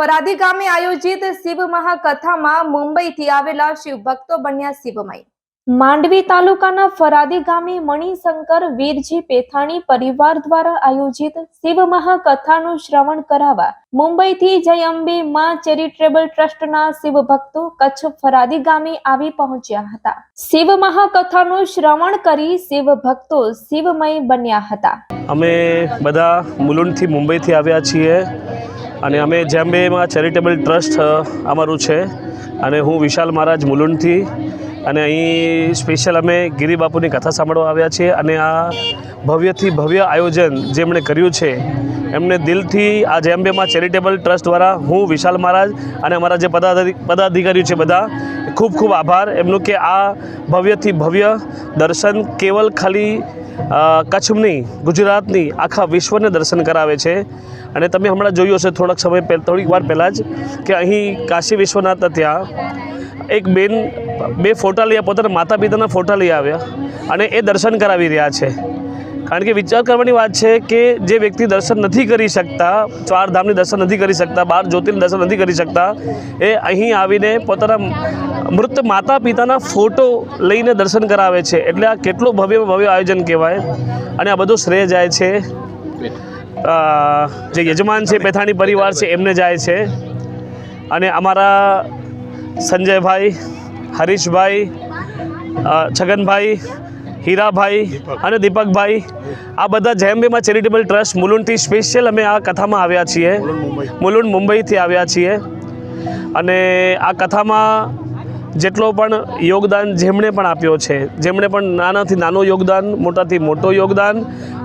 ફરાદી ગામે આયોજિત શિવ મહાકથામાં મુંબઈથી આવેલા શિવ ભક્તો બન્યા શિવમય. માંડવી તાલુકાના ફરાદી ગામે મણિશંકર, વીરજી પેથાણી પરિવાર દ્વારા આયોજિત શિવ મહાકથાનું શ્રવણ કરાવવા મુંબઈથી જય અંબે માં ચેરિટેબલ ટ્રસ્ટના શિવ ભક્તો કચ્છ ફરાદી ગામે આવી પહોંચ્યા હતા. શિવ મહાકથાનું શ્રવણ કરી શિવ ભક્તો શિવમય બન્યા હતા. અમે બધા મુલુંડથી મુંબઈથી આવ્યા છીએ. અને અમે જેમ બેમાં ચેરિટેબલ ટ્રસ્ટ અમારું છે. અને હું વિશાલ મહારાજ મુલુંડથી અને અહીં સ્પેશિયલ અમે ગિરિબાપુની કથા સાંભળવા આવ્યા છીએ. અને આ ભવ્યથી ભવ્ય આયોજન જેમણે કર્યું છે, એમને દિલથી આ જેમ્બેમાં ચેરિટેબલ ટ્રસ્ટ દ્વારા હું વિશાલ મહારાજ અને અમારા જે પદાધિ, પદાધિકારીઓ છે બધા, ખૂબ ખૂબ આભાર. એમનું કે આ ભવ્યથી ભવ્ય દર્શન કેવલ ખાલી કચ્છની, ગુજરાતની આખા વિશ્વને દર્શન કરાવે છે. અને તમે હમણાં જોયું હશે થોડાક સમય પહેલાં થોડીક વાર પહેલાં જ કે અહીં કાશી વિશ્વનાથના ત્યાં એક બેન, બે ફોટા લઈ પોતાના માતા પિતાના ફોટા લઈ આવ્યા અને એ દર્શન કરાવી રહ્યા છે. કારણ કે વિચાર કરવાની વાત છે કે જે વ્યક્તિ દર્શન નથી કરી શકતા ચાર ધામની દર્શન નથી કરી શકતા, બાર જ્યોતિર્લિંગ દર્શન નથી કરી શકતા, એ અહીં આવીને પોતાના મૃત માતા પિતાના ફોટો લઈને દર્શન કરાવે છે. એટલે આ કેટલું ભવ્ય ભવ્ય આયોજન કહેવાય. અને આ બધું શ્રેય જાય છે. જે યજમાન છે, પેથાણી પરિવાર છે, એમને જાય છે. અને અમારા સંજયભાઈ, હરીશભાઈ છગનભાઈ હીરાભાઈ અને દીપકભાઈ. આ બધા જેએમબીમાં ચેરિટેબલ ટ્રસ્ટ મુલુંડથી સ્પેશિયલ અમે આ કથામાં આવ્યા છીએ. મુલુંડ મુંબઈથી આવ્યા છીએ. અને આ કથામાં જેટલો પણ યોગદાન જેમણે પણ આપ્યો છે જેમણે પણ નાનાથી નાનું યોગદાન મોટાથી મોટો યોગદાન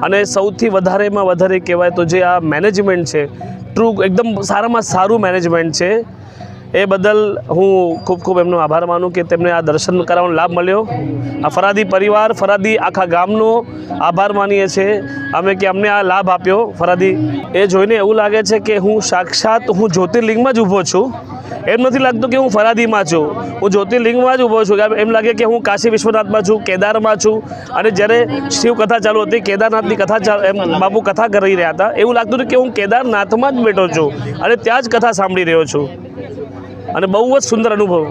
અને સૌથી વધારેમાં વધારે કહેવાય તો જે આ મેનેજમેન્ટ છે ટ્રુ એકદમ સારામાં સારું મેનેજમેન્ટ છે. એ બદલ હું ખૂબ ખૂબ એમનો આભાર માનું કે તેમને આ દર્શન કરાવવાનો લાભ મળ્યો. આ ફરાદી પરિવાર, ફરાદી આખા ગામનો આભાર માનીએ છીએ. અમે કે અમને આ લાભ આપ્યો ફરાદી. એ જોઈને એવું લાગે છે કે હું સાક્ષાત હું જ્યોતિર્લિંગમાં જ ઊભો છું. એમ નથી લાગતું કે હું ફરાદીમાં છું. હું જ્યોતિર્લિંગમાં જ ઊભો છું. એમ લાગે કે હું કાશી વિશ્વનાથમાં છું, કેદારમાં છું. અને જ્યારે શિવ કથા ચાલુ હતી, કેદારનાથની કથા એમ બાપુ કથા કરી રહ્યા હતા, એવું લાગતું હતું કે હું કેદારનાથમાં જ બેઠો છું. અને ત્યાં જ કથા સાંભળી રહ્યો છું. અને બહુ જ સુંદર અનુભવ.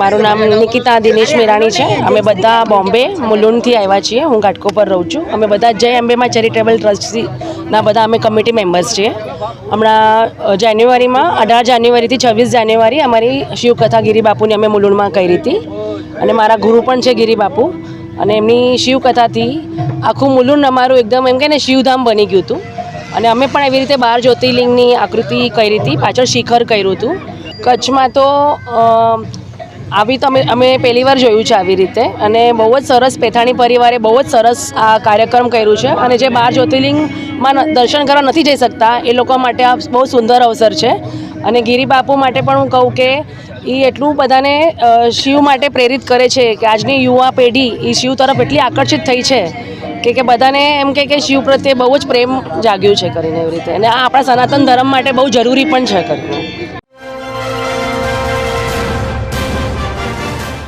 મારું નામ નિકિતા દિનેશ મેરાણી છે. અમે બધા બોમ્બે, મુલુંડથી આવ્યા છીએ. હું ઘાટકો પર રહું છું. અમે બધા જય અંબેમાં ચેરિટેબલ ટ્રસ્ટના બધા અમે કમિટી મેમ્બર્સ છીએ. હમણાં જાન્યુઆરીમાં, અઢાર જાન્યુઆરીથી છવ્વીસ જાન્યુઆરી અમારી શિવકથા ગિરિબાપુની અમે મુલુંડમાં કરી હતી. અને મારા ગુરુ પણ છે ગિરિબાપુ અને એમની શિવકથાથી આખું મુલુંડ અમારું એકદમ એમ કે ને શિવધામ બની ગયું હતું. અને અમે પણ એવી રીતે બાર જ્યોતિર્લિંગની આકૃતિ કરી હતી, પાછળ શિખર કર્યું હતું. કચ્છમાં તો આવી તો અમે અમે પહેલી વાર જોયું છે આવી રીતે. અને બહુ જ સરસ પેથાણી પરિવારે બહુ જ સરસ આ કાર્યક્રમ કર્યું છે. અને જે બાર જ્યોતિર્લિંગમાં દર્શન કરવા નથી જઈ શકતા, એ લોકો માટે આ બહુ સુંદર અવસર છે. અને ગિરિબાપુ માટે પણ હું કહું કે એ એટલું બધાને શિવ માટે પ્રેરિત કરે છે કે આજની યુવા પેઢી એ શિવ તરફ એટલી આકર્ષિત થઈ છે કે કે બધાને એમ કે કે શિવ પ્રત્યે બહુ જ પ્રેમ જાગ્યું છે કરીને એવી રીતે. અને આ આપણા સનાતન ધર્મ માટે બહુ જરૂરી પણ છે કરીને